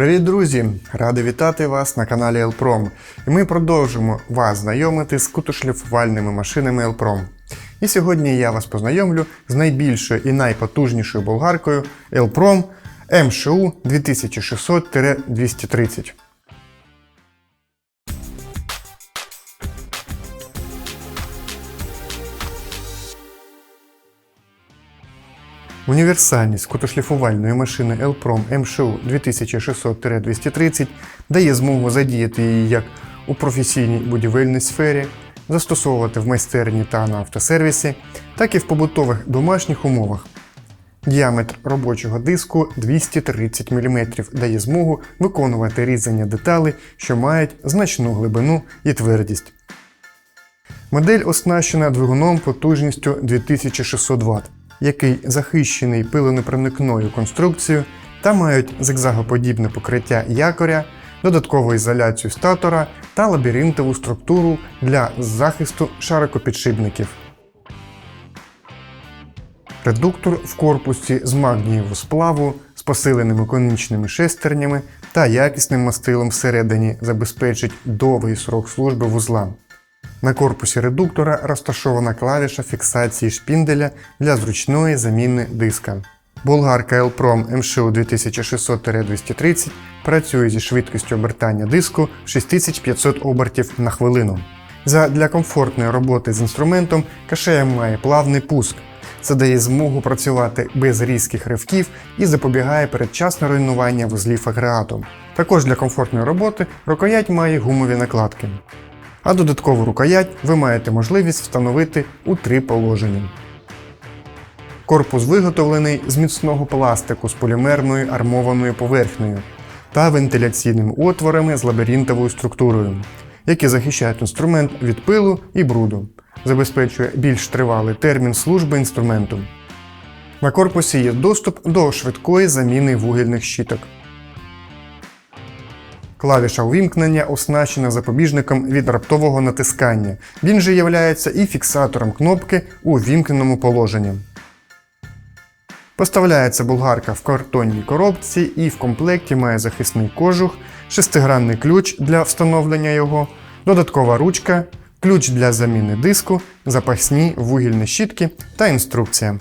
Привіт, друзі! Радий вітати вас на каналі Елпром. І ми продовжимо вас знайомити з кутошліфувальними машинами Елпром. І сьогодні я вас познайомлю з найбільшою і найпотужнішою болгаркою Елпром МШУ 2600-230. Універсальність кутошліфувальної машини Elprom MSHU 2600-230 дає змогу задіяти її як у професійній будівельній сфері, застосовувати в майстерні та на автосервісі, так і в побутових домашніх умовах. Діаметр робочого диску 230 мм дає змогу виконувати різання деталей, що мають значну глибину і твердість. Модель оснащена двигуном потужністю 2600 Вт, який захищений пиленепроникною конструкцією та мають зигзагоподібне покриття якоря, додаткову ізоляцію статора та лабіринтову структуру для захисту шарикопідшипників. Редуктор в корпусі з магнієвого сплаву з посиленими конічними шестернями та якісним мастилом всередині забезпечить довгий срок служби вузла. На корпусі редуктора розташована клавіша фіксації шпінделя для зручної заміни диска. Болгарка Elprom MSHU 2600-230 працює зі швидкістю обертання диску 6500 обертів на хвилину. Задля комфортної роботи з інструментом КШМ має плавний пуск. Це дає змогу працювати без різких ривків і запобігає передчасне руйнування вузлів агрегату. Також для комфортної роботи рукоять має гумові накладки. А додаткову рукоять ви маєте можливість встановити у три положення. Корпус виготовлений з міцного пластику з полімерною армованою поверхнею та вентиляційними отворами з лабіринтовою структурою, які захищають інструмент від пилу і бруду, забезпечує більш тривалий термін служби інструменту. На корпусі є доступ до швидкої заміни вугільних щіток. Клавіша увімкнення оснащена запобіжником від раптового натискання. Він же є і фіксатором кнопки у вімкненому положенні. Поставляється болгарка в картонній коробці і в комплекті має захисний кожух, шестигранний ключ для встановлення його, додаткова ручка, ключ для заміни диску, запасні вугільні щітки та інструкція.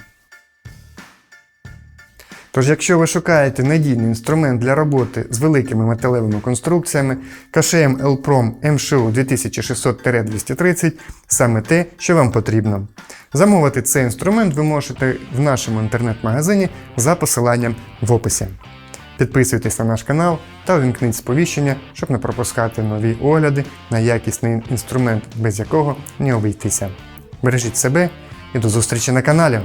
Тож, якщо ви шукаєте надійний інструмент для роботи з великими металевими конструкціями, КШМ Elprom MSHU 2600-230 саме те, що вам потрібно. Замовити цей інструмент ви можете в нашому інтернет-магазині за посиланням в описі. Підписуйтесь на наш канал та увімкніть сповіщення, щоб не пропускати нові огляди на якісний інструмент, без якого не обійтися. Бережіть себе і до зустрічі на каналі!